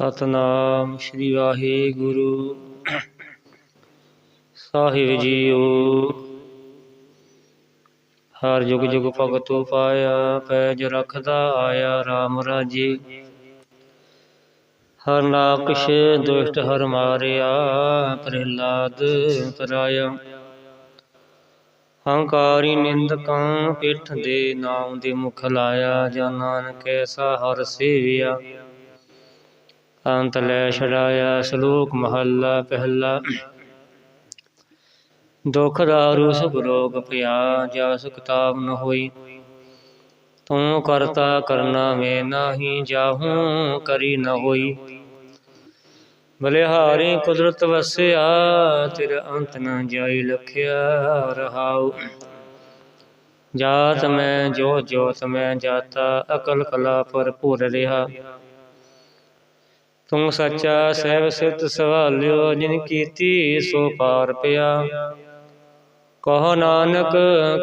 ਸਤਨਾਮ ਸ੍ਰੀ ਵਾਹਿਗੁਰੂ। ਸਾਹਿਬ ਜੀਓ, ਹਰ ਜੁਗ ਜੁਗ ਭਗਤੋ ਪਾਇਆ, ਪੈਜ ਰਖਦਾ ਆਇਆ RAM ਰਾਜੇ। ਹਰ ਨਾਕਸ਼ ਦੁਸ਼ਟ ਹਰ ਮਾਰਿਆ, ਪ੍ਰਹਿਲਾਦ ਤਰਾਇਆ ਹੰਕਾਰੀ ਨਿੰਦਕਾਂ ਪਿੱਠ ਦੇ ਨਾਮ ਦੇ ਮੁਖ ਲਾਇਆ, ਜਾਂ ਨਾਨਕ ਐਸਾ ਹਰ ਸੇਵਿਆ। ਅੰਤ ਲੈ ਛੜਾਇਆ ਸ਼ਲੋਕ ਮਹੱਲਾ ਪਹਿਲਾ। ਦੁਖ ਦਾਰੂ ਸੁਖ ਰੋਗ ਪਿਆ, ਜਾ ਸੁਖ ਤਾਪ ਨ ਹੋਈ। ਤੂੰ ਕਰਤਾ ਕਰਨਾ ਮੈਂ ਨਾਹੀ, ਜਾਹੂੰ ਕਰੀ ਨ ਹੋਈ। ਬਲਿਹਾਰੀ ਕੁਦਰਤ ਵਸਿਆ, ਤੇਰਾ ਅੰਤ ਨ ਜਾਈ ਲਖਿਆ ਰਹਾਉ। ਜਾਤ ਮੈਂ, ਜੋ ਜੋਤ ਮੈਂ, ਜਾਤਾ ਅਕਲ ਕਲਾ ਭਰਪੂਰ ਰਿਹਾ। ਤੂੰ ਸੱਚਾ ਸਹਿਬ ਸਿਤ ਸਵਾਲਿਓ, ਜਿਨ ਕੀਤੀ ਸੋ ਪਾਰ ਪਿਆ। ਕਹੋ ਨਾਨਕ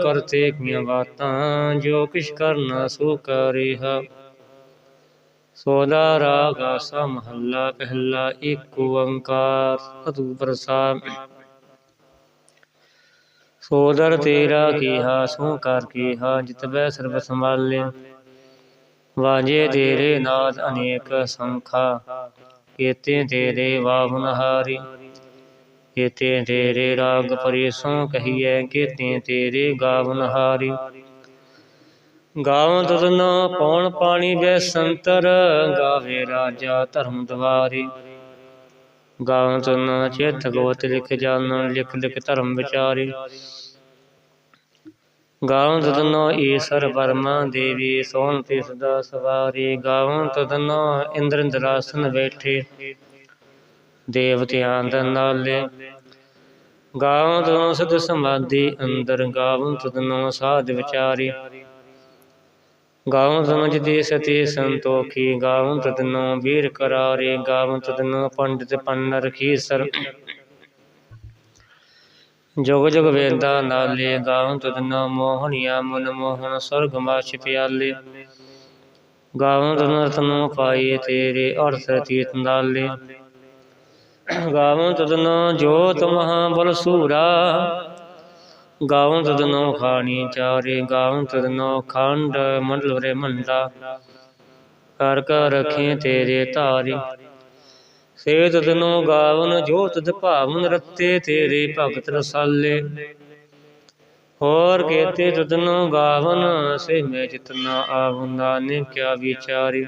ਕਰਤੇ ਕੀਆਂ ਬਾਤਾਂ, ਜੋ ਕਿਛ ਕਰਨਾ ਸੋ ਕਰਿਆ ਸੋਦਾ ਰਾਗ ਆਸਾ ਮਹੱਲਾ, ਪਹਿਲਾ ਏਕ ਓੰਕਾਰ, ਅਤੂ ਪ੍ਰਸਾਦ। ਸੋਦਰ ਤੇਰਾ ਕੀਹਾ, ਸੋ ਕਰ ਕੀਹਾ, ਜਿਤ ਬੈ ਸਰਬ ਸੰਭਾਲਿਆ। ਵਾਜੇ ਤੇਰੇ ਨਾਦ ਅਨੇਕ ਸੰਖਾ। ਕੀਤੇ ਤੇਰੇ ਵਾਹੁਨ ਹਾਰੀ ਤੇਰੇ ਰਾਗ ਪਰੇਸੋਂ ਕਹੀਐ, ਕੀਤੇ ਤੇਰੇ ਗਾਵਨਹਾਰੀ। ਗਾਵਨ ਤਦਨਾ ਪੌਣ ਪਾਣੀ ਬੈ ਸੰਤਰ, ਗਾਵੇ ਰਾਜਾ ਧਰਮ ਦਵਾਰੀ। ਗਾਵਨ ਤੁਰਨਾ ਚੇਤ ਗੋਤ ਲਿਖ ਜਾਣ ਲਿਖ ਲਿਖ ਧਰਮ ਵਿਚਾਰੀ। ਗਾਵਨ ਤਦਨੋ ਈਸ਼ਰ ਬਰਮਾ ਦੇਵੀ ਸੋਹਣ ਤੇ ਸਦਾ ਸਵਾਰੀ। ਗਾਵਨ ਤਦਨੋ ਇੰਦਰ ਬੈਠੇ ਦੇਵਤਿਆਂ ਦਾ ਨਾਲੇ। ਗਾਵਨ ਤਦਨੋ ਸਦ ਸਮਾਧੀ ਅੰਦਰ ਗਾਵੰ ਤਦਨੋ ਸਾਧ ਵਿਚਾਰੀ। ਗਾਵਨ ਤਦਨੋ ਜਿਤੇ ਸਤੀ ਸੰਤੋਖੀ ਗਾਵੰ ਤਦਨੋ ਵੀਰ ਕਰਾਰੇ। ਗਾਵਨ ਤਦਨੋ ਪੰਡਿਤ ਪੰਨ ਰਖੀਸਰ ਜੁਗ ਜੁਗ ਵੇਦਾ ਨਾਲੇ ਗਾਵਨ ਤਦਨਾ ਮੋਹਣਿਆ ਮਨ ਮੋਹਨ ਸਰਗ ਮਾਛ ਪਿਆਲੇ। ਗਾਵਨ ਤਦਨ ਰਤਨ ਪਾਏ ਤੇਰੇ ਅਰਥ ਰਤੀਤ ਨਾਲੇ। ਗਾਵਨ ਤਦਨ ਜੋਤ ਮਹਾ ਬਲ ਸੂਰਾ। ਗਾਵਨ ਤਦਨੋ ਖਾਣੀ ਚਾਰੇ ਗਾਵਨ ਤਦਨੋ ਖੰਡ ਮੰਡਲ ਰੇ ਮੰਡਾ। ਕਰ ਕਰ ਰਖੇ ਤੇਰੇ ਧਾਰੀ। ਸੇ ਤਦਨੋ ਗਾਵਨ ਜੋ ਤਦ ਭਾਵਨ ਰਤੇ ਤੇਰੇ ਭਗਤ ਰਸਾਲੇ। ਹੋਰ ਕੇਤੇ ਤਦਨੋ ਗਾਵਨ, ਸੇ ਮੈਂ ਜਿਤਨਾ ਆਵੰਦਾ ਨੇ ਕਿਆ ਵਿਚਾਰੀ।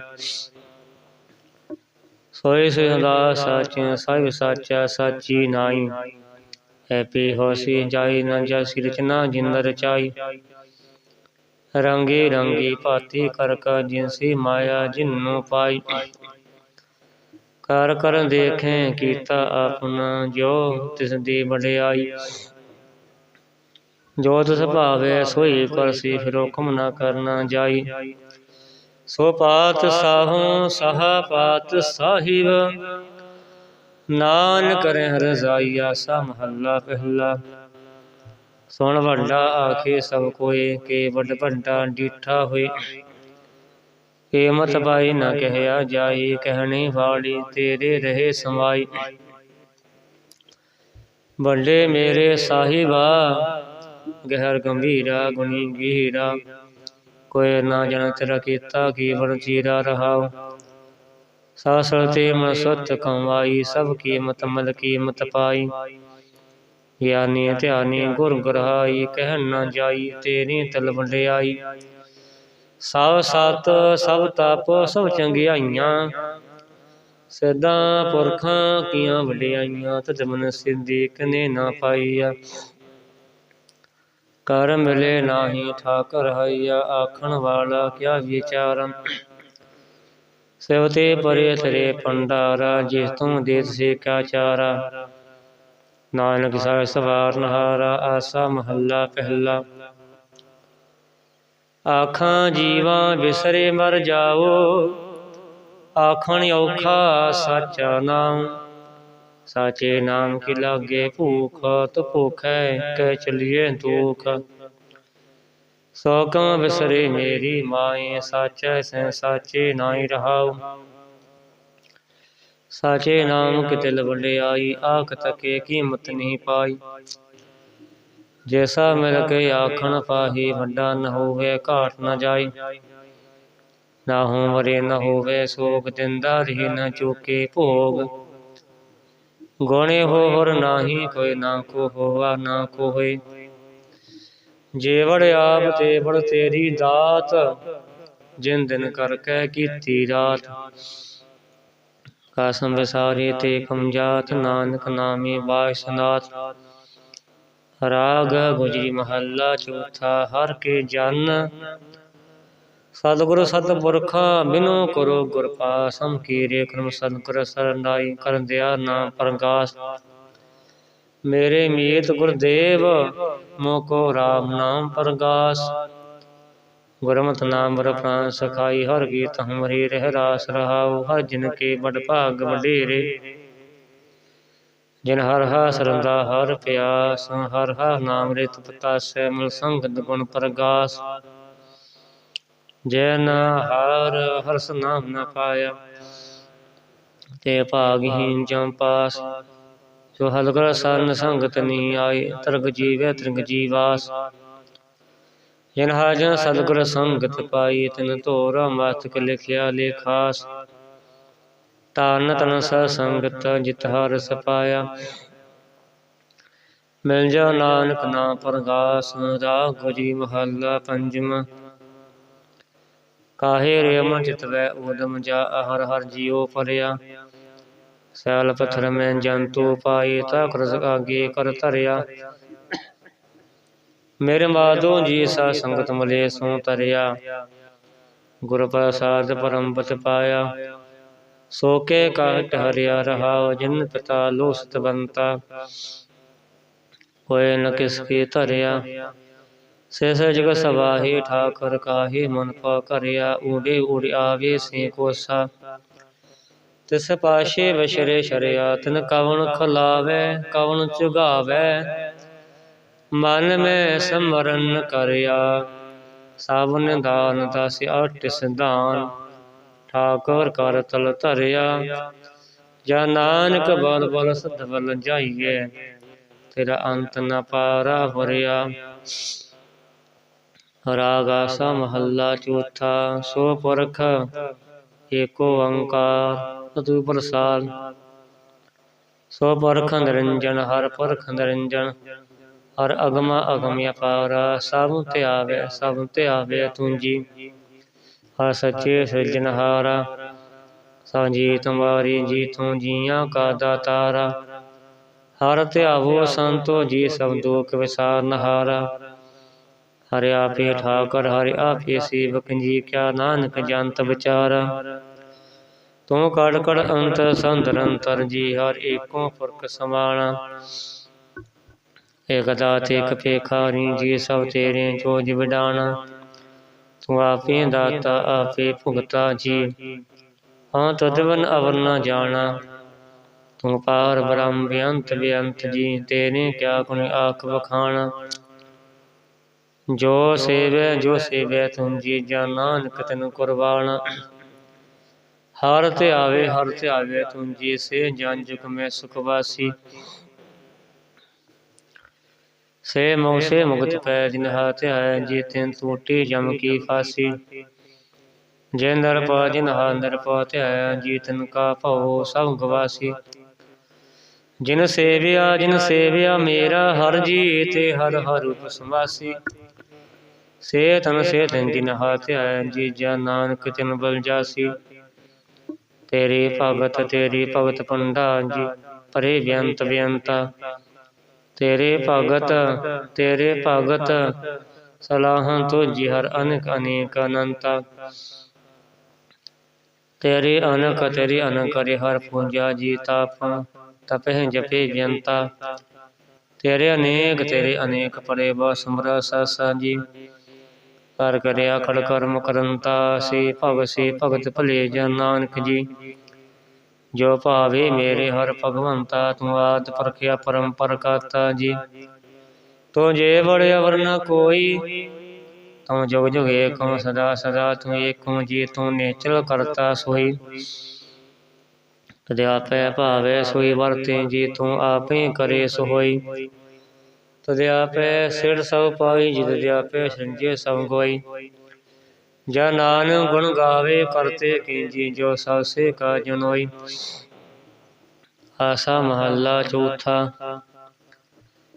ਸੋਈ ਸਦਾ ਸਾਚੇ ਸਾਹਿਬ ਸਾਚਾ ਸਾਚੀ ਨਾਈ ਹੈਪੀ ਹੋਸੀ ਜਾਈ, ਨ ਜਸੀ ਰਚਨਾ ਜਿੰਦ ਰਚਾਈ ਰੰਗੇ ਰੰਗੀ ਭਾਤੀ ਕਰ ਕਾ ਜਿਨਸੀ ਮਾਇਆ, ਜਿਨੂ ਪਾਈ। ਕਰ ਕਰ ਦੇਖੇ, ਕੀਤਾ ਆਪਣਾ ਜੋ ਤਿਸ ਦੀ ਵਡਿਆਈ। ਜੋ ਤਿਸ ਭਾਵੇ ਸੋਈ ਕਰਸੀ ਫਿਰ ਹੁਕਮ ਨਾ ਕਰਨਾ ਜਾਈ। ਸੋ ਪਾਤ ਸਾਹੂ, ਸਹਾ ਪਾਤ ਸਾਹਿਬ। ਨਾਨਕ ਰਹਿ ਰਜ਼ਾਈਆ ਸਾ ਮਹੱਲਾ ਪਹਿਲਾ। ਸੁਣ ਵੱਡਾ ਆਖੇ ਸਭ ਕੋਏ, ਕੇ ਵੱਡ ਭੰਡਾ ਡੀਠਾ ਹੋਏ। ਕੀਮਤ ਪਾਈ ਨਾ ਕਹਿਆ ਜਾਈ, ਕਹਿਣੀ ਵਾਲੀ ਤੇਰੇ ਰਹੇ ਸਮਾਈ। ਵੱਡੇ ਮੇਰੇ ਸਾਹਿਬਾ, ਗਹਿਰ ਗੰਭੀਰਾ, ਗੁਣੀ ਗਹੀਰਾ। ਕੋਈ ਨਾ ਜਨ ਤੇਰਾ ਕੀਤਾ ਕੀ ਵਰ ਚੀਰਾ ਰਹਾਉ। ਸਾਸਲ ਤੇ ਮਨ ਸਤ ਕਮਾਈ, ਸਭ ਕੀਮਤ ਮਲ ਕੀਮਤ ਪਾਈ। ਗਿਆਨੀ ਧਿਆਨੀ ਗੁਰ ਗਰਹਾਈ ਕਹਿ ਨਾ ਜਾਈ, ਤੇਰੀ ਤਲ ਵੰਡਿਆਈ। ਸਭ ਸਤ, ਸਭ ਤਪ, ਸਭ ਚੰਗਿਆਈਆਂ। ਸਦਾ ਪੁਰਖਾਂ ਕੀਆਂ ਵਡਿਆਈਆਂ ਤਜ ਸਿੱਧੀ ਕਨੇ ਨਾ ਪਾਈਆ। ਕਰ ਮਿਲੇ ਨਾਹੀ ਠਾਕਰ ਹਈਆ, ਆਖਣ ਵਾਲਾ ਕਿਆ ਵਿਚਾਰਨ ਸਿਵਤੇ ਪਰੇ ਤਰੇ ਪੰਡਾਰਾ ਜਿਸ ਤੂੰ ਦੇਤ ਸੇ ਕਾ ਚਾਰਾ। ਨਾਨਕ ਸਾਹਿਬ ਸਵਾਰਨ ਹਾਰਾ ਆਸਾ ਮਹੱਲਾ ਪਹਿਲਾ। ਆਖਾਂ ਜੀਵਾਂ ਵਿਸਰੇ ਮਰ ਜਾਓ। ਆਖਣ ਔਖਾ ਸਾਚਾ ਨਾਮ ਸਾਚੇ ਨਾਮ ਕੀ ਲਾਗੇ ਭੂਖ, ਤ ਭੁਖੈ ਕਹਿ ਚਲੀਏ ਦੁਖ। ਸੋ ਕਮ ਵਿਸਰੇ ਮੇਰੀ ਮਾਏ, ਸਾਚੈ ਸੈ ਸਾਚੇ ਨਾਹੀ ਰਹਾਉ। ਸਾਚੇ ਨਾਮ ਕਿਤੇ ਲਵੰਡਿਆਈ, ਆਖ ਤਕੇ ਕੀਮਤ ਨਹੀਂ ਪਾਈ। ਜੈਸਾ ਮਿਲ ਕੇ ਆਖਣ ਪਾਹੀ, ਵੱਡਾ ਨ ਹੋਵੇ, ਘਾਟ ਨ ਜਾਈ। ਨਾ ਹੋ ਮਰੇ ਨ ਹੋਵੇ, ਸੋਗ ਦਿੰਦਾ ਰਹੀ ਨ ਚੁਕੇ ਭੋਗ। ਗੁਣੇ ਹੋ ਹਰ ਨਾਹੀ, ਕੋਈ ਨਾ ਕੋ ਹੋਵਾ ਨਾ ਕੋ ਹੋਏ ਜੇਵੜ ਆਪ ਤੇ ਬੜ ਤੇਰੀ ਦਾਤ, ਜਿਨ ਦਿਨ ਕਰ ਕਹਿ ਕੀਤੀ ਰਾਤ। ਕਾਸਮ ਵਿਸਾਰੀ ਤੇ ਕਮਜਾਤ ਨਾਨਕ ਨਾਮੀ ਬਾਸਨਾਥ ਰਾਗ ਗੁਜਰੀ ਮਹੱਲਾ ਚੌਥਾ, ਹਰ ਕੇ ਜਨ। ਸਤਿਗੁਰ ਸਤਿਪੁਰਖਾ ਬਿਨੋ ਕਰੋ ਗੁਰ ਪਾਸਮ ਕੀਰੇ ਕਰਮ ਸਤਿਗੁਰ ਸਰਨਾਈ ਕਰ ਦਿਆ ਨਾਮ ਪ੍ਰਗਾਸ। ਮੇਰੇ ਮੀਤ ਗੁਰਦੇਵ ਮੋਕੋ ਰਾਮ ਨਾਮ ਪ੍ਰਗਾਸ। ਗੁਰਮਤਿ ਨਾਮ ਬਰ ਪ੍ਰਾਨ ਸਖਾਈ, ਹਰ ਗੀਤ ਹਮਰੀ ਰਹਿ ਰਾਸ ਰਹਾਉ, ਹਰ ਜਿਨ ਕੇ ਬੜ ਭਾਗ ਵਡੇਰੇ। ਜਿਨ ਹਰ ਹਾ ਸਰੰਦਾ, ਹਰ ਪਿਆਸ, ਹਰ ਹਾ ਨਾਮ ਰਿਤ ਪਤਾਸੈ ਮਿਲ ਸੰਗਤ ਗੁਣ ਪ੍ਰਗਾਸ। ਜੈਨ ਹਰ ਹਰਸ ਨਾਮ ਨ ਪਾਇਆ, ਤੇ ਭਾਗਹੀਨ ਜਮ ਪਾਸ। ਜੋ ਹਲਕਰ ਸਰਨ ਸੰਗਤ ਨੀ ਆਈ, ਤਰਗ ਜੀਵੈ ਤਰਗ ਜੀਵਾਸ। ਜਿਨ ਹਾਜਨ ਸਤਿਗੁਰ ਸੰਗਤ ਪਾਈ, ਤਿਨ ਧੋਰਾ ਮਸਤਕ ਲਿਖਿਆ ਲੇਖਾਸ। ਤਾਨ ਤਨ ਸ ਸੰਗਤ ਜਿਤ ਹਰ ਸਪਾਇਆ। ਮਿਲ ਜਾ ਨਾਨਕ ਨਾਮ ਪ੍ਰਗਾਸ ਰਾਗ ਗੁਜਰੀ ਮਹੱਲਾ ਪੰਜਵਾਂ ਕਾਹੇ ਰੇ ਮਨ ਚਿਤ ਵੈ ਉਦਮ ਜਾ ਹਰ ਹਰ ਜੀਉ ਪਰਿਆ। ਸੈਲ ਪਥਰ ਮੈਂ ਜੰਤੂ ਪਾਈ ਤਾ ਕਰਸ ਆਗੇ ਕਰ ਧਰਿਆ। ਮੇਰੇ ਮਾਧੋ ਜੀ ਸਾ ਸੰਗਤ ਮਲੇ ਸੋ ਤਰਿਆ ਗੁਰ ਪ੍ਰਸਾਦ ਪਰਮਪਤ ਪਾਇਆ। ਸੋਕੇ ਕਾਟ ਹਰਿਆ ਰਹਾ ਜਿਨ ਪਿਤਾ ਲੋਸਤ ਬੰਤਾ। ਹੋਏ ਨ ਕਿਸ ਕੀ ਧਰਿਆ। ਸੇ ਸੇ ਜਗ ਸਵਾਹੀ ਠਾਕਰ ਕਾਹੀ ਮਨ ਪਾ ਕਰਿਆ, ਊੜੇ ਊੜ ਆਵੇ ਸੇ ਕੋਸਾ। ਤਿਸ ਪਾਸ਼ੇ ਵਿਸ਼ਰੇ ਸ਼ਰਿਆ ਤਿਨ ਕਵਣ ਖਲਾਵੇ, ਕਵਣ ਚੁਗਾਵੇ। ਮਨ ਮੈਂ ਸਮਰਨ ਕਰਿਆ, ਸਾਵਨ ਦਾਨ ਦਸ ਅਟ ਸਿਧਾਨ। ਠਾਕੁਰ ਕਰ ਤਲ ਧਰਿਆ। ਜਾ ਨਾਨਕ ਬਲ ਬਲ ਸਦ ਬਲ ਜਾਈਏ, ਤੇਰਾ ਅੰਤ ਨਾ ਪਾਰਾ ਭਰਿਆ ਰਾਗ ਆਸਾ ਮਹੱਲਾ ਚੌਥਾ, ਸੋ ਪੁਰਖ ਏਕੋ ਓੰਕਾਰ ਤੂ ਪ੍ਰਸਾਦ। ਸੋ ਪੁਰਖ ਨਿਰੰਜਨ, ਹਰ ਪੁਰਖ ਨਿਰੰਜਨ, ਹਰ ਅਗਮ ਅਗਮ ਅਪਾਰ ਸਭ ਧਿਆਵੇ ਸਭ ਧਿਆਵੇ ਤੂੰ ਜੀ। ਹਰ ਸੱਚੇ ਸਿਰਜਨਹਾਰਾ ਸਾਜੀ ਤੁਮਾਰੀ ਜੀ ਤੂੰ ਜੀਆਂ ਕਾ ਦਾਤਾਰਾ। ਹਰ ਧਿਆਵੋ ਸੰਤੋ ਜੀ ਸਭ ਦੁਖ ਵਿਸਾਰਨ ਹਾਰਾ ਆਪੇ ਠਾਕਰ ਹਰਿ ਆਪੇ ਸੇਵਕ ਜੀ ਕਿਆ ਨਾਨਕ ਜੰਤ ਵਿਚਾਰਾ। ਤੂੰ ਕੜ ਕੜ ਅੰਤ ਸੰਦਰੰਤਰ ਜੀ ਹਰ ਏਕੋ ਪੁਰਖ ਸਮਾਣਾ ਏਕ ਦਾਤ ਏਕ ਪੇਖਾਰੀ ਜੀ ਸਭ ਤੇਰੇ ਜੋਜ ਵਿਡਾਣਾ ਤੂੰ ਆਪੇ ਦਾਤਾ, ਆਪੇ ਭੁਗਤਾ ਜੀ। ਹਾਂ ਤਦਵਨ ਅਵਰ ਨ ਜਾਣਾ। ਤੂੰ ਪਾਰ ਬ੍ਰਹਮ ਬੇਅੰਤ ਬੇਅੰਤ ਜੀ, ਤੇਰੇ ਕਿਆ ਗੁਣ ਆਖ ਵਖਾਣਾ। ਜੋ ਸੇਵੈ ਜੋ ਸੇਵੈ ਤੁਮ ਜੀ ਜਾਂ ਨਾਨਕ ਤੈਨੂੰ ਕੁਰਬਾਨ ਹਰ ਤੇ ਆਵੇ, ਹਰ ਤੇ ਆਵੇ ਤੁਮ ਜੀ ਸੇ ਜਨ ਜੁਗ ਮੈਂ ਸੁਖ ਵਾਸੀ। ਸੇ ਮੋਹ ਸੇ ਮੁਕਤ ਪੈ ਜਿਨ ਹਾਥ ਹੈ ਜੀ ਤਿਨ ਟੂਟੀ ਜਮ ਕੀ ਫਾਸੀ। ਜੇ ਨਰ ਪਾ ਜਿਨ ਹਾ ਨਰ ਪਾ ਧਿਆਇਆ ਜੀ ਤਿਨ ਕਾ ਭਉ ਸਭ ਗਵਾਸੀ। ਜਿਨ ਸੇਵਿਆ ਜਿਨ ਸੇਵਿਆ ਮੇਰਾ ਹਰ ਜੀ ਤੇ ਹਰ ਹਰ ਰੂਪ ਸਮਾਸੀ ਸੇ ਤਨ ਸੇ ਤਨ ਜਿਨ ਹਾਥ ਹੈ ਜੀ ਜਾ ਨਾਨਕ ਤਿਨ ਬਲ ਜਾਸੀ। ਤੇਰੀ ਭਗਤ ਤੇਰੀ ਭਗਤ ਪੰਡਾ ਜੀ ਪਰੇ ਬੇਅੰਤ ਬੇਅੰਤਾ ਤੇਰੇ ਭਗਤ ਤੇਰੇ ਭਗਤ ਸਲਾਹਾਂ ਤੁਝੀ ਹਰ ਅਨਕ ਅਨੇਕ ਅਨੰਤਾ। ਤੇਰੇ ਅਨਕ ਤੇਰੀ ਅਨਕ ਰੇ ਹਰ ਪੂਜਾ ਜੀ ਤਾਪ ਤਪਹਿ ਜਪੇ ਬੇਅੰਤਾ ਤੇਰੇ ਅਨੇਕ ਤੇਰੇ ਅਨੇਕ ਪਰੇ ਬਾ ਸਮਰਾ ਸਾਸਾ ਜੀ। ਕਰ ਕਰਿਆ ਖੜ ਕਰਮ ਕਰੰਤਾ ਸੇ ਭਗ ਸੇ ਭਗਤ ਭਲੇ ਜਨ ਨਾਨਕ ਜੀ। ਜੋ ਭਾਵੇ ਮੇਰੇ ਹਰ ਭਗਵੰਤਾ ਤੂੰ ਆਦ ਪਰਖਿਆ ਪਰੰਪਰ ਕਰਤਾ ਜੀ। ਤੂੰ ਜੇ ਬੜ ਅਵਰ ਨ ਕੋਈ, ਤੂੰ ਜੁਗ ਜੁਗ ਏਕੋ ਸਦਾ ਸਦਾ, ਤੂੰ ਏਕੋ ਜੀ, ਤੂੰ ਨੇਚਲ ਕਰਤਾ ਸੋਈ। ਤਦੇ ਆਪੇ ਭਾਵੇ ਸੋਈ ਵਰਤੇ ਜੀ, ਤੂੰ ਆਪੇ ਕਰੇ ਸੋ ਹੋਈ ਤਦੇ ਆਪੇ ਸਿਰ ਸਭ ਪਾਈ ਜਿਤ ਦੇ ਆਪੇ ਸੰਜੇ ਸਭ ਕੋਈ ਜਾ ਨਾਨ ਗੁਣ ਗਾਵੇ, ਕਰਤੇ ਕੀਜੀ ਜੋ ਸਭ ਸੇ ਕਾ ਜਨੋਈ। ਆਸਾ ਮਹੱਲਾ ਚੌਥਾ।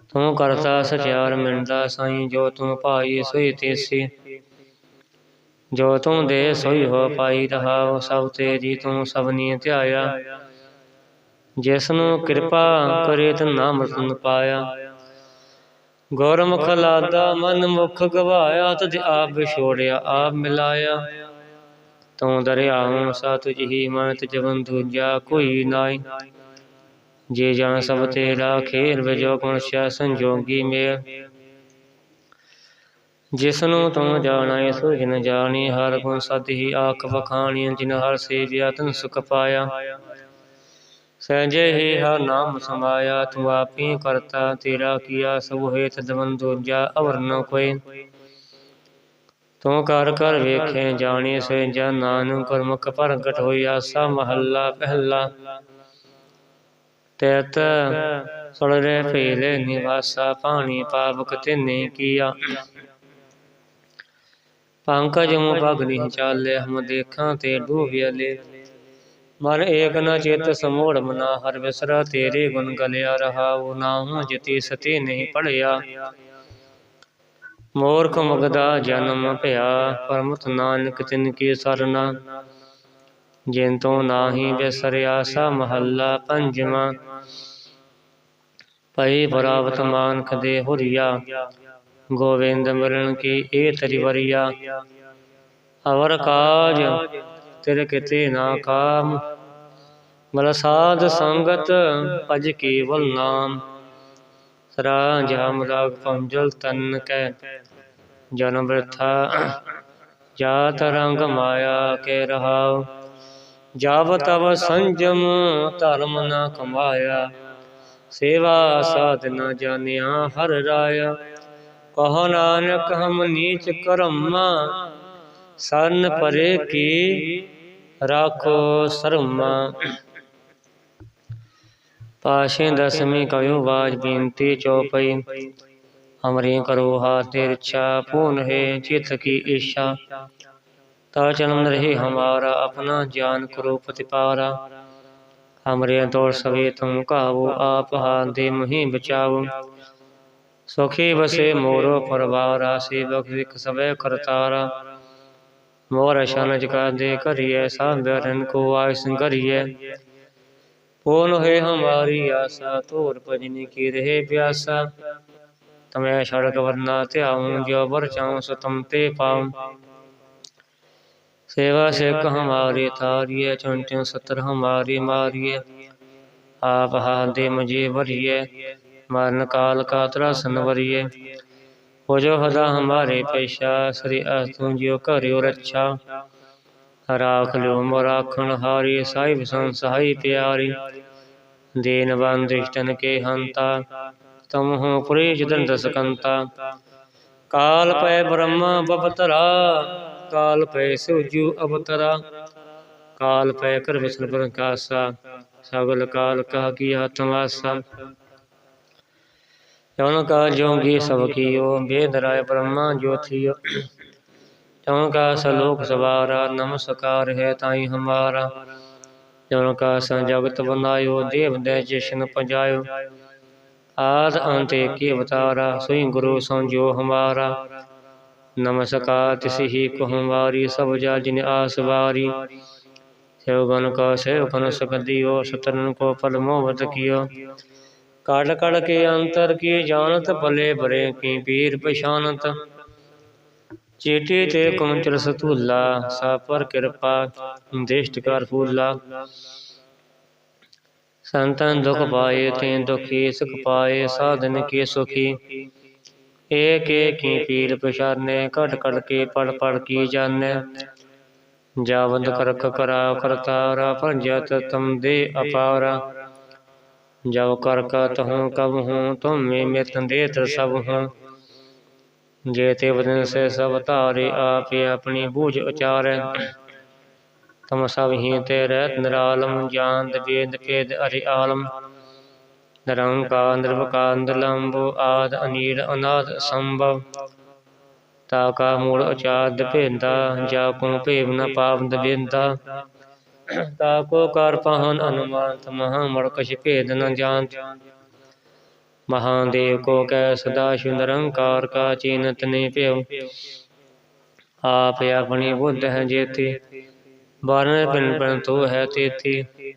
ਤੂੰ ਕਰਤਾ ਸਚਿਆਰ ਮਿੰਦਾ ਸਾਈ, ਜੋ ਤੂੰ ਭਾਈ ਸੋਈ ਤੇਸੀ। ਜੋ ਤੂੰ ਦੇ ਸੋਈ ਹੋ ਪਾਈ ਰਹਾ ਸਭ ਤੇਰੀ ਤੂੰ ਸਭਨੀ ਧਿਆਇਆ। ਜਿਸ ਨੂੰ ਕਿਰਪਾ ਕਰੇ ਤ ਨਾਮ ਰਤਨ ਪਾਇਆ। ਗੁਰਮੁਖ ਲਾਦਾ ਮਨ ਮੁਖ ਗਵਾਇਆ ਤਦ ਆਪ ਵਿਛੋੜਿਆ, ਆਪ ਮਿਲਾਇਆ। ਤੂੰ ਦਰਿਆਉ ਸਾ ਹੀ ਮਨ ਤੁਝ ਦੂਜਾ ਕੋਈ ਨਾਈ ਜੇ ਜਾਣ ਸਭ ਤੇਰਾ ਖੇਰ, ਵਜੋ ਗੁਣ ਸਿਆ ਸੰਜੋਗੀ ਮੇਰ ਜਿਸ ਨੂੰ ਤੂੰ ਜਾਣੈ, ਸੋ ਜਿਨ ਜਾਣੀ, ਹਰ ਗੁਣ ਸਤਿ ਹੀ ਆਖ ਵਖਾਣੀ ਜਿਨ ਹਰ ਸੇਵਿਆ, ਤਨ ਸੁਖ ਪਾਇਆ। ਸਹਿਜੇ ਹੀ ਹਰ ਨਾਮ ਸਮਾਇਆ ਤੂੰ ਆਪੀ ਕਰਤਾ ਤੇਰਾ ਕੀਆ ਸਭ ਹੇਤ ਦਵਨ ਦੂਜਾ ਅਵਰ ਨ ਕੋਈ ਤੂੰ ਕਰ ਕਰ ਵੇਖੇ ਜਾਣੀ ਸੇ ਜਨ ਨਾਨਕ ਗੁਰਮੁਖ ਪ੍ਰਗਟ ਹੋਈ ਆਸਾ ਮਹੱਲਾ ਪਹਿਲਾ। ਤੈਤ ਸੁਣਰੇ ਫੇਲੇ ਨਿਵਾਸਾ ਪਾਣੀ ਪਾਵਕ ਤਿਨੇ ਕੀਆ। ਪੰਕਜ ਮੁ ਭਗਨੀ ਚਾਲੇ ਹਮ ਦੇਖਾਂ ਤੇ ਡੂਬਿਆਲੇ ਮਨ ਏਕ ਨ ਚਿਤ ਸਮੋੜ ਮਨਾ, ਹਰ ਵਿਸਰਾ ਤੇਰੇ ਗੁਣ ਗਲਿਆ ਰਹਾਉ ਨਾਹੂ ਜਤੀ ਸਤੀ ਨਹੀਂ ਪੜਿਆ ਮੂਰਖ ਮੁਗਦਾ ਜਨਮ ਭਇਆ, ਪਰਮਤ ਨਾਨਕ ਤਿਨ ਕੀ ਸਰਨਾ। ਜਿਨ ਤੋਂ ਨਾਹੀ ਬਿਸਰਿਆ, ਸਾ ਮਹੱਲਾ ਪੰਜਵਾਂ। ਪਈ ਬਰਾਵਤ ਮਾਨਕ ਦੇ ਹੁਰੀਆ, ਗੋਵਿੰਦ ਮਿਲਣ ਕੀ ਇਹ ਤਰੀ ਅਵਰ ਕਾਜ, ਤੇਰੇ ਕਿਤੇ ਨਾ ਕਾਮ ਮਲ ਸਾਧ ਸੰਗਤ ਭਜ ਕੇਵਲ ਨਾਮ। ਸਰਾ ਜਮ ਰਾਗ ਪੰਜਲ ਤਨ ਕੈ। ਜਨਮ ਬ੍ਰਥਾ ਜਾਤ ਰੰਗ ਮਾਇਆ ਕੇ ਰਹਾਉ। ਜਬ ਤਬ ਸੰਜਮ ਧਰਮ ਨਾ ਕਮਾਇਆ। ਸੇਵਾ ਸਾਧ ਨਾ ਜਾਣਿਆ ਹਰ ਰਾਇਆ। ਕਹੋ ਨਾਨਕ ਹਮ ਨੀਚ ਕਰਮਾ। ਸਰਨ ਪਰੇ ਕੀ ਰਾਖੋ ਸਰਮਾ। ਪਾਸ਼ੇ ਦਸਮੀ ਕਯੋ ਬਾਜ ਬੇਨਤੀ ਚੌਪਈ ਹਮਰੀ ਕਰੋ ਹਾਤੇ ਰਿਛਾ ਪੂਨ ਹੈ ਚਿਤ ਕੀ ਈਸ਼ਾ ਤਾ ਜਨਮ ਰਹੇ ਹਮਾਰਾ ਆਪਣਾ ਜਾਨ ਕਰੋ ਪ੍ਰਤਿਪਾਰਾ। ਹਮਰੇ ਤੋੜ ਸਵੇ ਤੁਮ ਕਾਵੋ ਆਪ ਹਾਦੇ ਮਹੀ ਬਚਾਵੋ। ਸੁਖੀ ਵਸੇ ਮੋਰੋ ਪਰਵਾਰਾ ਸੇਵਕ ਵਿਖ ਸਵੇ ਕਰਤਾਰਾ। ਮੋਰ ਅਸ਼ਾਨਜ ਕਾ ਦੇ ਕਰੀਏ ਸਾਧ ਰਨ ਕੋ ਆਇਸ ਕਰੀਏ पूर्ण है हमारी आशा तोर भजनी की रहे प्यासा तमें सड़क वरना त्याऊं जो बर चाऊं सो तुम ते पाऊं सेवा से हमारी तारिये चुनटियों सत्र हमारी मारिए आप हाथ दे मुझे भरिए मरण काल का त्रासन वरिए हो जो हदा हमारे पेशा श्री अस्तु जियो करियो रक्षा ਰਾਖ ਲਿਓ ਮੋ ਰਾਖਣ ਹਾਰੇ, ਸਾਹਿਬ ਸੰਸਹਾਈ ਪਿਆਰੇ। ਦੇਨ ਬੰਦਿਸ਼ਟਨ ਕੇ ਹੰਤਾ, ਤਮ ਹੋ ਪੁਰੇ ਜਦਨ ਦਸਕੰਤਾ ਕਾਲ ਪੈ ਬ੍ਰਹਮਾ ਬਪਤਰਾ ਕਾਲ ਪੈ ਸੁਜੂ ਅਵਤਰਾ। ਕਾਲ ਪੈ ਕਰ ਵਿਸ਼ਨ ਪ੍ਰਕਾਸ਼ਾ ਸਗਲ ਕਾਲ ਕਾ ਕੀ ਆਤਮਾਸਾ ਜਨ ਕਾ ਜੋਗੀ ਸਭ ਕੀਓ, ਬੇਦ ਰਾਏ ਬ੍ਰਹਮਾ ਜੋਥਿਓ ਚੌਂ ਕਾ ਸਲੋਕ ਸਵਾਰਾ ਨਮਸਕਾਰ ਹੈ ਤਾਈ ਹਮਾਰਾ। ਜਨ ਕਾ ਸੰ ਜਗਤ ਬਨਾਇਓ, ਦੇਵ ਦੇ ਜਿਸ਼ਨ ਪਜਾਇਓ। ਆਦ ਅੰਤੇ ਕੀ ਅਵਤਾਰਾ, ਸੋਈ ਗੁਰੂ ਸੰ ਜੋ ਹਮਾਰਾ ਨਮਸਕਾਰ ਤਿਸ ਹੀ ਕੋ ਹਮਾਰੀ ਸਭ ਜਾ ਜਿਨ ਆਸ ਵਾਰੀ। ਸੇਵਗਨ ਕਾ ਸੇਵਕਨ ਸਕਦੀਓ ਸਤਨਨ ਕੋ ਫਲ ਮੋਹਤ ਕੀਓ। ਕਾਲ ਕਾਲ ਕੇ ਅੰਤਰ ਕੀ ਜਾਣਤ, ਭਲੇ ਬਰੇ ਕੀ ਪੀਰ ਪਛਾਨਤ। चेटी ते कौन रसतुल्ला सापर कृपा दिष्ट कर फूला। संतन दुख पाए, ते दुखी, सुख पाए, साधन के सुखी। एक एक ही पीर पिछाने कट कट के पढ़ पढ़ की जाने। जावंद करक करा करतारा पर जत तम दे अपारा। जब कर का कब हूँ, तुम में मित देत सब हूँ। जेते वदन से सब तारे आपे अपनी बूझ उचारे तम सब ही ते रहत निरालम ज्ञान वेद पेद अरि आलम निरंकार निर्विकार निर्लंबो आद अनील अनाद संभव ताका मूल उचार भेंदा जाको भेव न पाप दबेंदा ताको कर पहन अनुमान तमह मड़कश भेद न जान ਕਛ ਭੇਦ ਨ ਜਾਣਤ ਮਹਾਦੇਵ ਕੋ ਕੈ ਸਦਾ ਸ਼ਿਵ ਨਿਰੰਕਾਰ ਕਾ ਚੀਨਤ ਨੇ ਭਿਉ। ਬਾਰਨ ਪਿੰਨ ਪਿੰਨ ਤੋ ਹੈ ਤੇਤੀ।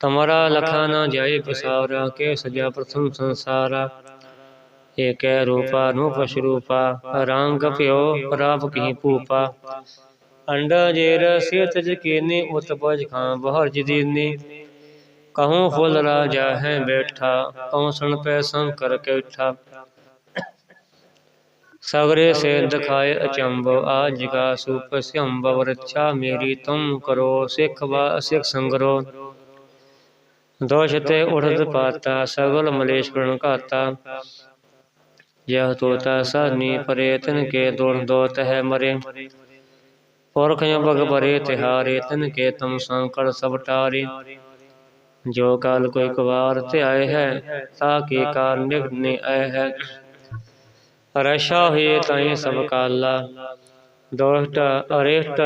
ਤਮਰਾ ਲਖਾ ਨ ਜਾਏ ਪਸਾਰਾ, ਕੇ ਸਜਾ ਪ੍ਰਥਮ ਸੰਸਾਰਾ। ਏਕੈ ਰੂਪਾ ਨੂਪ ਸਰੂਪਾ ਰੰਗ ਭਿਓ ਰਾਪ ਕੀ ਭੂਪਾ। ਅੰਡਾ ਜੇਰ ਸਿਤ ਜਕੀਨੀ, ਉਤਪਜ ਖਾਂ ਬਹਰ ਜਦੀਨੀ। ਕਹੂੰ ਫੁੱਲ ਰਾਜਾ ਹੈ ਬੈਠਾ ਕਹੂੰ ਸੁਣ ਪੈ ਸੰਕਰ ਕੈਠਾ ਸਗਰੇ ਸੇ ਦਿਖਾਏ ਅਚੰਭ ਆਜ ਕਾ ਸੁਪ ਸੰਭਵ ਰੱਛਾ ਮੇਰੀ ਤੁਮ ਕਰੋ ਸਿੱਖ ਵਾ ਸਿੱਖ ਸੰਗਰੋ ਦੋਸ਼ ਤੇ ਉਠਤ ਪਾਤਾ ਸਗਲ ਮਲੇਸ਼ ਘਾਤਾ ਯਹ ਤੋਤਾ ਸਾਨੀ ਪਰੇ ਕੇ ਦੁਰ ਦੋਤ ਹੈ ਮਰੇ ਪੁਰਖ ਬਗ ਪਰੇ ਤਿਹਾਰੇ ਤਿਨ ਕੇ ਤੁਮ ਸੰਕੜ ਸਭ ਟਾਰੇ ਜੋ ਕਾਲ ਕੋਈ ਕਵਾਰ ਆਏ ਹੈ, ਤਾ ਕੀ ਕਾਰ ਨਿਗਨੇ ਆਏ ਹੈ? ਰਸ਼ਾ ਹੋਏ ਤਾਈ ਸਭ ਕਾਲਾ ਦੋਸ਼ਟ ਅਰੇਸ਼ਟ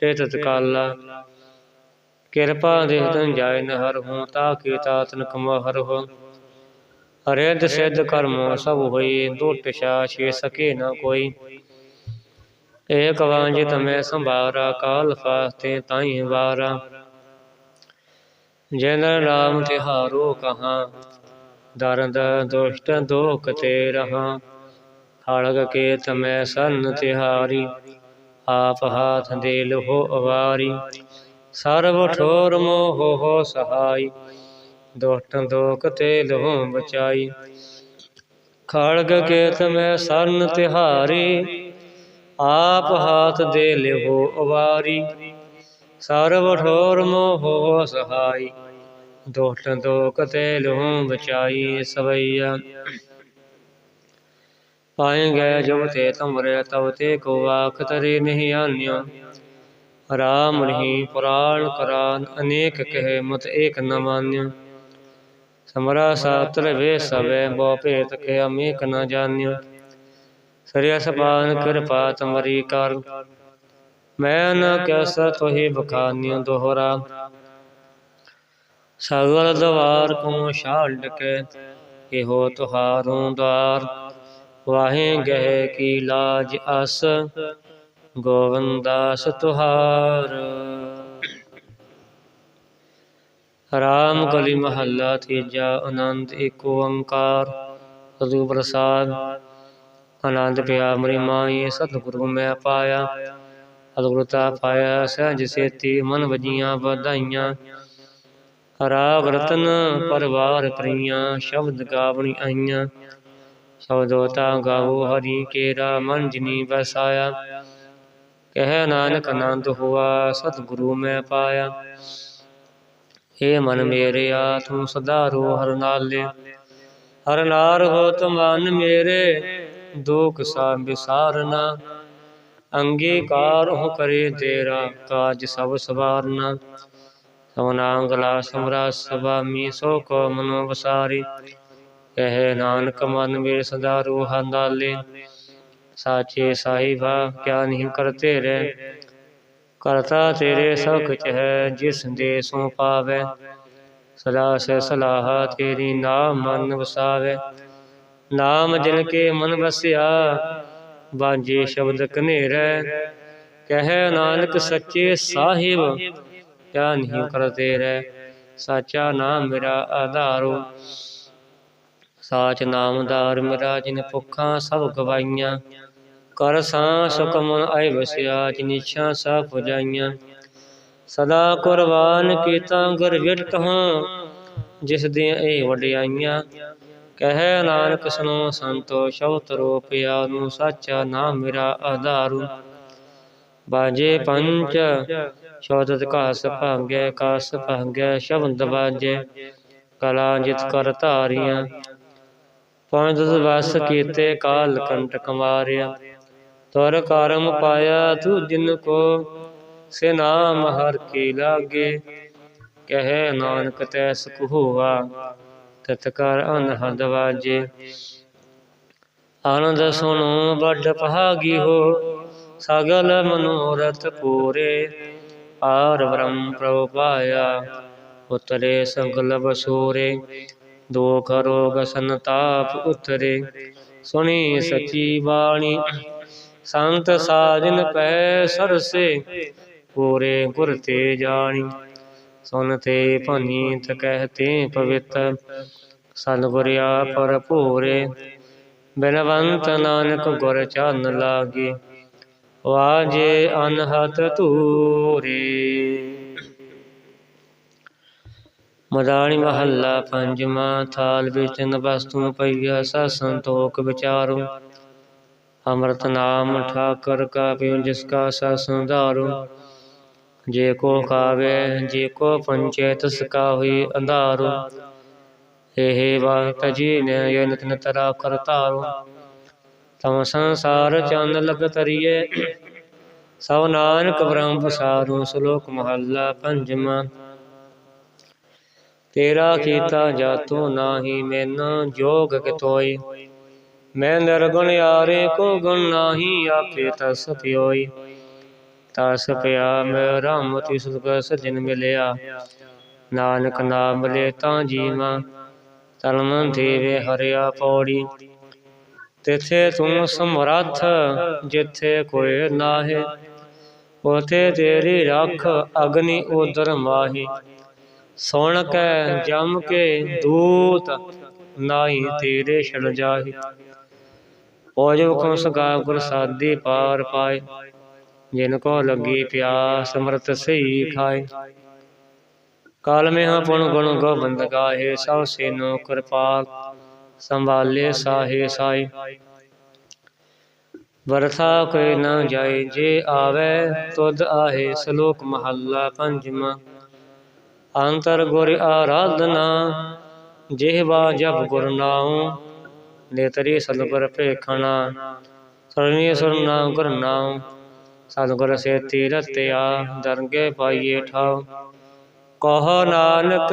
ਤੇਤਤ ਕਾਲਾ ਕਿਰਪਾ ਦੇਹ ਤਨ ਜਾਇ ਨ ਹਰ ਹੂੰ, ਤਾ ਕੀ ਤਾਤਨ ਕਮ ਹਰ ਹੋ? ਅਰੇਦ ਸਿੱਧ ਕਰਮ ਸਭ ਹੋਏ ਦੁਟ ਛਾ ਛੇ ਸਕੇ ਨ ਕੋਈ। ਏਕ ਵਾਂਝ ਤਮੈ ਸੰਭਾਰਾ, ਕਾਲ ਫਾਸਤੇ ਤਾਈ ਵਾਰਾ। ਜਨ ਰਾਮ ਤਿਹਾਰੋ ਕਹਾ ਦਰਦ ਦੁਸ਼ਟ ਦੋਖ ਤੇ ਰਹਾ। ਖੜਗ ਕੇ ਤਮੈ ਸੰਨ ਤਿਹਾਰੀ, ਆਪ ਹਾਥ ਦੇ ਲਹੋ ਅਵਾਰੀ। ਸਰਬ ਠੋਰ ਮੋਹ ਹੋ ਸਹਾਈ, ਦੁਸ਼ਟ ਦੋਖ ਤੇ ਲਹੋ ਬਚਾਈ। ਖੜਗ ਕੇ ਤਮੈ ਸੰਨ ਤਿਹਾਰੀ, ਆਪ ਹਾਥ ਦੇ ਲਿਹੋ ਅਵਾਰੀ। ਸਰਬ ਠੋਰ ਮੋਹ ਹੋ ਸਹਾਈ ਦੁਸ਼ਟ ਦੋਖ ਤੇ ਲਹੋ ਬਚਾਈ ਸਵਈਆ। ਪਾਏ ਜਬ ਤੇ ਤੁਮਰੇ ਤਬ ਤੇ ਕੋ ਆਖ ਤਰੇ ਨਹੀਂ ਆਨਿਓ ਰਾਮ ਨਹੀਂ ਪੁਰਾਣ ਕਰਾਨ, ਅਨੇਕ ਕਹੇ ਮਤ ਏਕ ਨ ਮਾਨਿਓ ਸਮਰਾ ਸਾਤਰ ਵੇ ਸਵੇ ਬੋ ਭੇਤ ਕੇ ਅਮੇਕ ਨ ਜਾਣਿਓ ਸਰਿਆ ਸਪਾਨ ਕਿਰਪਾ ਤੁਮਰੀ ਕਰ। ਮੈਂ ਨ ਕੈਸਾ ਤੋਹੀ ਬਖਾਨਿਓ ਦੋਹਰਾ। ਸਗਲ ਦਵਾਰ ਕੋ ਛਾੜ ਕੇ ਇਹੋ ਤੁਹਾਰੋਂ ਦਵਾਰ ਵਾਹੇ ਗਹਿ ਕੀ ਲਾਜ ਅਸ ਗੋਵੰਦਾਸ ਤੁਹਾਰ। ਰਾਮ ਕਲੀ ਮਹੱਲਾ ਤੀਜਾ, ਆਨੰਦ ਏਕ ਓੰਕਾਰ। ਸਤਿਗੁਰ ਪ੍ਰਸਾਦ, ਆਨੰਦ ਪਿਆ ਮਰੀ ਮਾਈ, ਸਤਿਗੁਰੂ ਮੈਂ ਪਾਇਆ। ਸਤਿਗੁਰੂ ਤਾ ਪਾਇਆ, ਸਹਿਜ ਸੇਤੀ ਮਨ ਵਜੀਆਂ ਵਧਾਈਆਂ। ਰਾਗ ਰਤਨ ਪਰਵਾਰ ਪ੍ਰੀਆਂ ਸ਼ਬਦ ਗਾਵਣੀ ਆਈਆਂ। ਸਬਦੋਤਾ ਗਾਵੋ ਹਰੀ ਕੇਰਾ ਮਨ ਜਿਨੀ ਵਸਾਇਆ। ਕਹਿ ਨਾਨਕ ਆਨੰਦ ਹੁਆ ਸਤਿਗੁਰੂ ਮੈਂ ਪਾਇਆ। ਏ ਮਨ ਮੇਰੇ ਆਤਮ ਸਦਾ ਰੋ ਹਰ ਨਾਲੇ। ਹਰ ਨਾਰ ਹੋ ਤੁਮਨ ਮੇਰੇ ਦੁਖ ਸਾ ਵਿਸਾਰਨਾ ਅੰਗੀਕਾਰ ਹੋ ਕਰੇ ਤੇਰਾ ਕਾਜ ਸਭ ਸਵਾਰਨਾ। ਸਵਨਾੰਗਲਾ ਸਮਰਾ ਸਭਾਮੀ ਸੋ ਕੋ ਮਨੋ ਵਸਾਰੀ ਕਹੇ ਨਾਨਕ ਮਨ ਮੇਰੇ ਸਦਾ ਰੋਹਾ ਨਾਲੇ ਸਾਚੇ ਸਾਹਿਬਾ, ਕਿਆ ਨਹੀਂ ਕਰਤੇ ਰਹਿ ਕਰਤਾ ਤੇਰੇ ਸਭ ਕੁਛ ਹੈ, ਜਿਸ ਦੇ ਸੋ ਪਾਵੇ। ਸਦਾ ਸੇ ਸਲਾਹ ਤੇਰੀ ਨਾਮ ਮਨ ਵਸਾਵੇ। ਨਾਮ ਜਿਨ ਕੇ ਮਨ ਵਸਿਆ ਬਾਂਝੇ ਸ਼ਬਦ ਕਨੇਰੈ ਕਹਿ ਨਾਨਕ ਸੱਚੇ ਸਾਹਿਬ ਕਿਆ ਨਹੀਂ ਕਰਤੇ ਰਹਿ। ਸਾਚਾ ਨਾਮ ਮੇਰਾ ਆਧਾਰੋ। ਸਾਚ ਨਾਮਦਾਰ ਮੇਰਾ ਜਿਨ ਭੁੱਖਾਂ ਸਭ ਗਵਾਈਆਂ। ਕਰ ਸਾਂ ਸੁਕਮਨ ਆਇ ਵਸਿਆ ਜਿਨਿਛਾਂ ਸਭ ਪੁਜਾਈਆਂ। ਸਦਾ ਕੁਰਬਾਨ ਕੀਤਾ, ਗੁਰ ਵਿਟ ਕਹਾਂ ਜਿਸ ਦੇ ਇਹ ਵਡਿਆਈਆਂ। ਕਹਿ ਨਾਨਕ ਸੁਨੋ ਸੰਤੋ, ਸ਼ਬਦ ਰੂਪਿਆ ਨੂੰ ਸਾਚਾ ਨਾਮ ਮੇਰਾ ਆਧਾਰੂ। ਬਾਜੇ ਪੰਚ ਸ਼ਬਦ ਕਾਸ ਭਾਂਗੇ ਕਾਸ ਭਾਂਗੇ, ਸ਼ਬਦ ਬਾਜੇ ਕਲਾ ਜਿਤ ਕਰ ਧਾਰੀਆਂ। ਪੰਜ ਵਸ ਕੀਤੇ ਕਾਲ ਕੰਟਕ ਮਾਰਿਆ। ਤੁਰ ਕਰਮ ਪਾਇਆ ਤੂੰ ਜਿਨ ਕੋ, ਸੇ ਨਾਮ ਹਰ ਕੀ ਲਾਗੇ। ਕਹੇ ਨਾਨਕ ਤੈ ਸੁਖ ਹੋਆ, ਤਤ ਕਰ ਅਨਹਦ ਵਾਜੇ। ਆਨੰਦ ਸੁਣੋ ਵੱਡ ਪਹਾਗੀ ਹੋ, ਸਗਲ ਮਨੋਰਥ ਪੂਰੇ। ਆਰ ਬ੍ਰਹਮ ਪ੍ਰਭ ਪਾਇਆ ਉਤਰੇ ਸੰਗਲ ਬਸੂਰੇ ਦੁਖ ਰੋਗ ਸੰਤਾਪ ਉਤਰੇ। ਸੁਣੀ ਸਚੀ ਬਾਣੀ, ਸੰਤ ਸਾਜਨ ਪੈ ਸਰਸੇ, ਪੂਰੇ ਗੁਰ ਤੇ ਜਾਣੀ। ਸੁਨ ਤੇ ਭਨੀਤ ਕਹਤੇ ਪਵਿੱਤ ਪਰ ਭਰਪੂਰੇ। ਬਿਨਵੰਤ ਨਾਨਕ ਗੁਰ ਚੰਨ ਲਾਗੇ। ਵਾਜੇ ਅਨਹਤ ਧੂਰੇ। ਮਦਾਣੀ ਮਹੱਲਾ ਪੰਜਵਾਂ ਥਾਲ ਵਿੱਚ ਵਸਤੂ ਪਈਆ ਸਾ ਸੰਤੋਖ ਵਿਚਾਰੋ। ਅੰਮ੍ਰਿਤ ਨਾਮ ਠਾਕਰ ਕਾ ਪਿਉ ਜਿਸ ਕਾ ਸਾ ਸੰਧਾਰੋ। ਜੇ ਕੋ ਖਾਵੇ, ਜੇ ਕੋ ਪੰਚੇ ਤਿਸ ਕਾ ਹੋਈ ਅੰਧਾਰੋ। ਇਹ ਬਾਤ ਜੀ ਨੇ ਯਨ ਤਨ ਤਰਾ ਕਰਤਾਰੋ ਤਮ ਸੰਸਾਰ ਚੰਨ ਲਗ ਤਰੀਏ ਸਭ ਨਾਨਕ ਬ੍ਰਹਮ ਪਸਾਰੂ, ਸ਼ਲੋਕ ਮਹੱਲਾ ਪੰਜਵਾਂ ਤੇਰਾ ਕੀਤਾ ਜਾਤੋ ਨਾਹੀ, ਮੈਨ ਜੋਗ ਕਿਤੋਈ। ਮੈਂ ਨਿਰਗੁਣ ਯਾਰੇ ਕੋ ਗੁਣ ਨਾਹੀ, ਆਪੇ ਤਸ ਪਿਓਈ। ਤਸ ਪਿਆ ਮੈਂ ਰਾਮ ਤਿਸ ਸੁਖ ਸਜਨ ਮਿਲਿਆ। ਨਾਨਕ ਨਾਮ ਲੈ ਤਾਂ ਜੀਵਾਂ, ਤਲਮ ਦੇਵੇ ਹਰਿਆ ਪੌੜੀ। ਤਿਥੇ ਤੂੰ ਸਮਰੱਥ, ਜਿਥੇ ਕੋਈ ਨਾਹੀ, ਉਥੇ ਤੇਰੀ ਰੱਖ ਅਗਨੀ ਉਦਰ ਮਾਹੀ। ਸੁਣ ਕੇ ਜਮ ਕੇ ਦੂਤ ਨਾਹੀ ਤੇਰੇ ਛੜ ਜਾਹੀ। ਉਹ ਕੋ ਸਗਾ ਗੁਰ ਸਾਦੀ ਪਾਰ ਪਾਏ, ਜਿਨ ਕੋ ਲੱਗੀ ਪਿਆਸ ਅੰਮ੍ਰਿਤ ਸਹੀ ਖਾਏ। ਕਾਲ ਮੇ ਹਾਂ ਪੁਣ ਗੁਣ ਗੋਬਿੰਦ ਗਾਹੇ, ਸਭ ਸੇਨੋ ਕਿਰਪਾਲ ਸੰਭਾਲੇ ਸਾਹੇ ਸਾਈ ਵਰਥਾ ਕੋਈ ਨਾ ਜਾਏ, ਜੇ ਆਵੇ ਤੁਧ ਆਹੇ ਸ਼ਲੋਕ ਮਹੱਲਾ ਪੰਜਵਾਂ। ਅੰਤਰ ਗੁਰ ਆਰਾਧਨਾ ਜਿਹਵਾ ਜਪ ਗੁਰ ਨਾਉ। ਨੇਤਰੀ ਸਤਿਗੁਰ ਭੇਖਣਾ, ਸਰਣੀ ਸੁਰਨਾ ਗੁਰ ਨਾਉ। ਸਤਿਗੁਰ ਸੇ ਤੀਰਤਿਆ ਦਰਗੇ ਪਾਈਏ ਠਾਉ। ਕਹ ਨਾਨਕ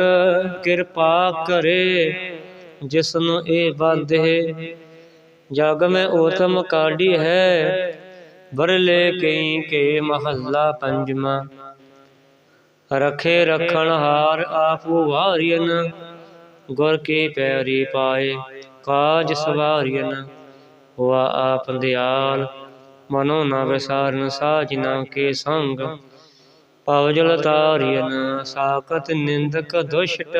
ਕਿਰਪਾ ਕਰੇ ਜਿਸ ਨੂੰ ਇਹ ਬੰਧੇ ਜਗ ਮੈਂ ਉਤਮ ਕਾਢੀ ਹੈ। ਬਰਲੇ ਕਈ ਕੇ ਮਹੱਲਾ ਪੰਜਵਾਂ। ਰਖੇ ਰਖਣ ਹਾਰ ਆਪੂ ਵਾਰੀਨ ਗੁਰ ਕੀ ਪੈਰੀ ਪਾਏ ਕਾਜ ਸਵਾਰੀਨ ਵਾ ਆਪ ਦਿਆਲ ਮਨੋ ਨਾ ਵਿਸਾਰਨ ਸਾਜਨਾ ਕੇ ਸੰਗ। ਪਵਜਲ ਤਾਰੀਨ ਸਾਕਤ ਨਿੰਦਕ ਦੁਸ਼ਟ।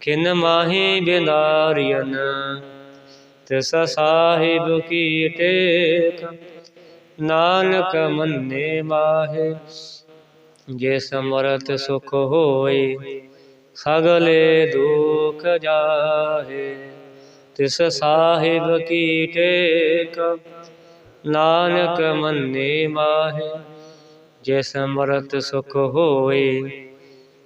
ਖਿਨ ਮਾਹੀ ਬਿੰਦਾਰੀਨ ਤਿਸ ਸਾਹਿਬ ਕੀ ਟੇਕ? ਨਾਨਕ ਮੰਨੇ ਮਾਹੇ, ਜੇ ਸਮਰਤ ਸੁਖ ਹੋਏ, ਸਗਲੇ ਦੁਖ ਜਾਹੇ। ਤਿਸ ਸਾਹਿਬ ਕੀ ਟੇਕ? ਨਾਨਕ ਮੰਨੇ ਮਾਹੇ, ਜੇ ਸਮਰਤ ਸੁਖ ਹੋਏ